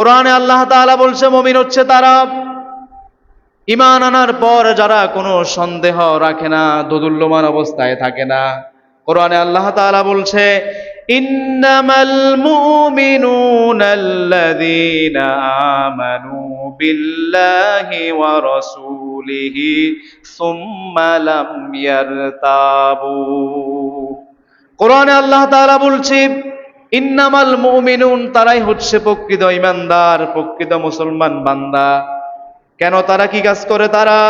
কোরআনে আল্লাহ তাআলা বলছে, মমিন হচ্ছে তারা। ইমান আনার পর যারা কোনো সন্দেহ রাখে না, দোদুল্যমান অবস্থায় থাকে না। কোরআনে আল্লাহ তাআলা বলছে কোরআনে আল্লাহ তাআলা বলছে ইন্নামাল মুমিনুন, তারাই হচ্ছে প্রকৃত ইমানদার, প্রকৃত মুসলমান বান্দা। কেন তারা কি কাজ করে তারা?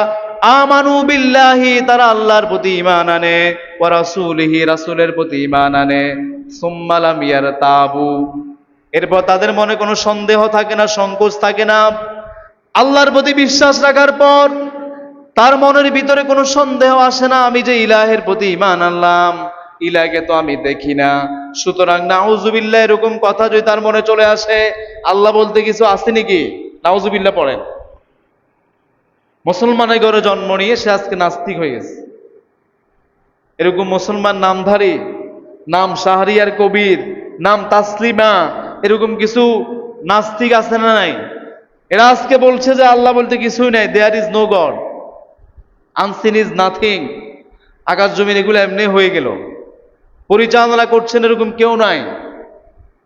আমানু বিল্লাহি, তারা আল্লাহর প্রতি ঈমান আনে, ওয়া রাসূলিহি, রাসূলের প্রতি ইমান আনে। সুম্মা লাম ইয়ারতাবু। এরপর তাদের মনে কোনো সন্দেহ থাকে না, সংকোচ থাকে না। আল্লাহর প্রতি বিশ্বাস রাখার পর তার মনের ভিতরে কোনো সন্দেহ আসে না, আমি যে ইলাহের প্রতি ঈমান আনলাম। ইলাকে তো আমি দেখি না। সুতরাং নাউজুবিল্লাহ, এরকম কথা যদি তার মনে চলে আসে, আল্লাহ বলতে কিছু আছে নাকি? নাউজুবিল্লাহ পড়েন। মুসলমানের ঘরে জন্ম নিয়ে সে আজকে নাস্তিক হয়ে গেছে। এরকম মুসলমান নামধারী, নাম শাহরিয়ার কবির, নাম তাসলিমা, এরকম কিছু নাস্তিক আছে না নাই? এরা আজকে বলছে যে আল্লাহ বলতে কিছুই নাই there is no God unseen is nothing আকাশ জমিন এগুলো এমনি হয়ে গেল। পরিচালনা করছেন এরকম কেউ নাই।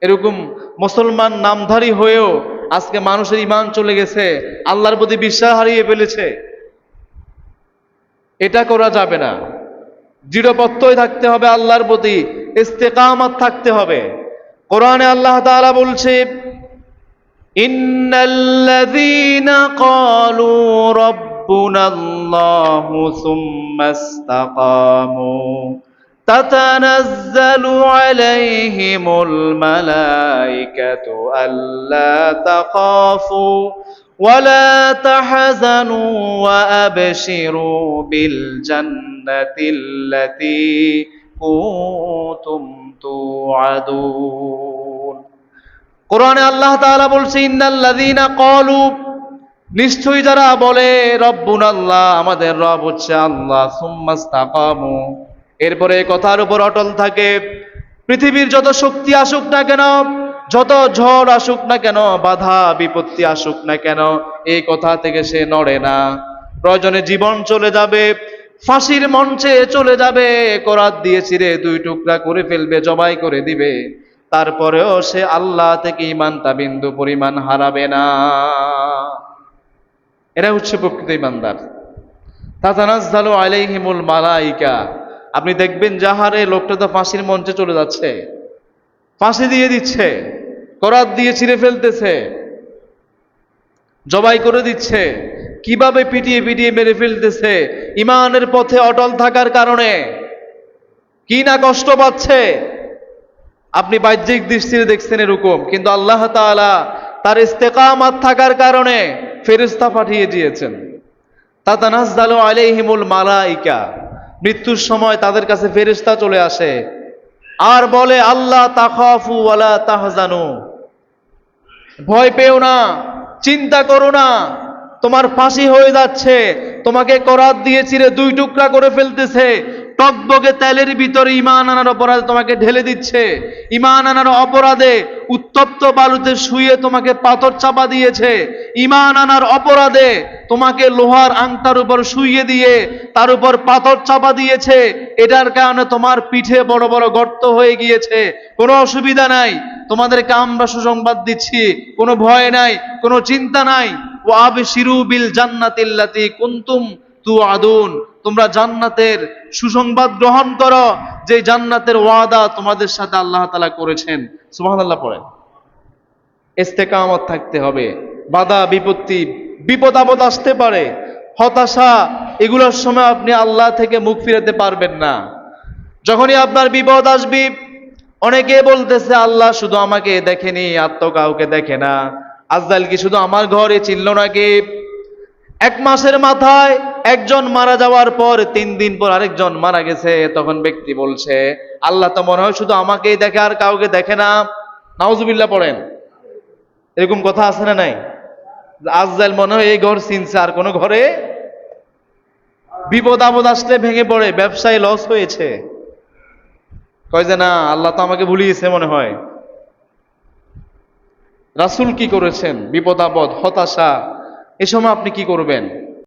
এরকম মুসলমান নামধারী হয়েও আজকে মানুষের ইমান চলে গেছে, আল্লাহর প্রতি বিশ্বাস হারিয়ে ফেলেছে। এটা করা যাবে না। দৃঢ়পত্তই থাকতে হবে আল্লাহর প্রতি, ইস্তেকামাত থাকতে হবে। কোরআনে আল্লাহ তাআলা বলছে, ইন্নাল্লাযীনা ক্বালু রাব্বুনাল্লাহু সুম্মা ইসতাকামু। تتنزل عليهم الملائكة ألا تخافوا ولا تحزنوا وأبشروا بالجنة التي كنتم توعدون কোরআনে আল্লাহ তাআলা বলছে ইন্নাল্লাযীনা ক্বালু নিশ্চয়ই যারা বলে রব্বুন আল্লাহ আমাদের রব হচ্ছে আল্লাহ সুম্মাস্তাকামু এরপরে কথার উপর অটল থাকে, পৃথিবীর যত শক্তি আসুক না কেন, যত ঝড় আসুক না কেন, বাধা, বিপত্তি আসুক না কেন, এই কথা থেকে সে নড়ে না। প্রয়োজনে জীবন চলে যাবে, ফাঁসির মঞ্চে চলে যাবে, করাত দিয়ে ছিঁড়ে দুই টুকরা করে ফেলবে, জবাই করে দিবে। তারপরেও সে আল্লাহ থেকে ইমানটা বিন্দু পরিমাণ হারাবে না। এরা হচ্ছে প্রকৃত ইমানদার তাতানাজ্জালু আলাইহিমুল মালাইকা। আপনি দেখবেন যাহারে লোকটা তো ফাঁসির মঞ্চে চলে যাচ্ছে। ফাঁসি দিয়ে দিচ্ছে, করাত দিয়ে ছিঁড়ে ফেলতেছে, জবাই করে দিচ্ছে, কীভাবে পিটিয়ে পিটিয়ে মেরে ফেলতেছে, ইমানের পথে অটল থাকার কারণে, কি না কষ্ট পাচ্ছে। আপনি বাহ্যিক দৃষ্টিতে দেখছেন এরকম, কিন্তু আল্লাহ তাআলা তার ইস্তেকামাত থাকার কারণে ফেরেশতা পাঠিয়ে দিয়েছেন। তাতানাজ্জালু আলাইহিমুল মালাইকা। মৃত্যুর সময় তাদের কাছে ফেরিস্তা চলে আসে। আর বলে আল্লাহ তাখাফু আলা তাহজানু। ভয় পেও না, চিন্তা করো না, তোমার ফাঁসি হয়ে যাচ্ছে, তোমাকে করাত দিয়ে চিরে দুই টুকরা করে ফেলতেছে। টকবগে তেলের ভিতরে ইমান আনার অপরাধে তোমাকে ঢেলে দিচ্ছে। ইমান আনার অপরাধে উত্তপ্ত বালুতে শুয়ে তোমাকে পাথর চাপা দিয়েছে। ইমান আনার অপরাধে তোমাকে লোহার আংটার উপর শুইয়ে দিয়ে তার উপর পাথর চাপা দিয়েছে। এটার কারণে তোমার পিঠে বড় বড় গর্ত হয়ে গিয়েছে। কোনো অসুবিধা নাই। তোমাদেরকে আমরা সুসংবাদ দিচ্ছি। কোনো ভয় নাই, কোনো চিন্তা নাই। ও আবশিরু বিল জান্নাতিল্লাতি কুনতুম তুআদুন। তোমরা জান্নাতের সুসংবাদ গ্রহণ করো, যে জান্নাতের ওয়াদা তোমাদের সাথে আল্লাহ তালা করেছেন। সুবহানাল্লাহ পড়েন ইস্তেকামত থাকতে হবে, বাধা, বিপত্তি, বিপদ আপদ আসতে পারে, হতাশা, এগুলোর সময় আপনি আল্লাহ থেকে মুখ ফিরাতে পারবেন না। যখনই আপনার বিপদ আসবে, অনেকে বলতেছে, আল্লাহ শুধু আমাকে দেখেনি আত্ম কাউকে দেখে না। আজদাল কি শুধু আমার ঘরে চিনল না নাকি? এক মাসের মাথায় একজন মারা যাওয়ার পর তিন দিন পর আরেকজন মারা গেছে, তখন ব্যক্তি বলছে, আল্লাহ তো মনে হয় শুধু আমাকেই দেখে আর কাউকে দেখে না। নাউজুবিল্লাহ পড়েন। এরকম কথা আছে না নাই? আজদাল মনে হয় এই ঘর চিনছে, আর কোনো ঘরে? বিপদ আপদ আসলে ভেঙে পড়ে, ব্যবসায় লস হয়েছে। কয় যে না, আল্লাহ তো আমাকে ভুলিয়েছে মনে হয়। রাসূল কি করেছেন? বিপদ আপদ, হতাশা, এ সময় আপনি কি করবেন?